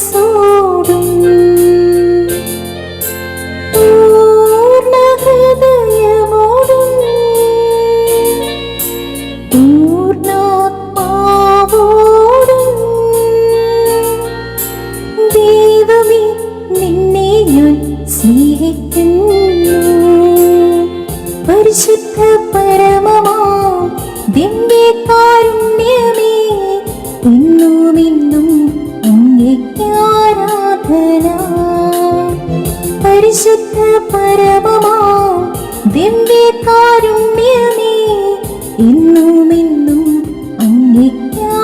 മനസ്സോടും പൂർണഹൃദയമോടും പൂർണാത്മാവോടും ദൈവമേ നിന്നെ ഞാൻ സ്നേഹിക്കുന്നു. പരിശുദ്ധ പരമമാ ദിവ്യകാരുണ്യമേ ഇന്നും ഇന്നും നിത്യാരാധന. പരിശുദ്ധ പരമമാ ദിവ്യകാരുണ്യമേ ഇന്നും ഇന്നും അങ്ങേക്കാരാധന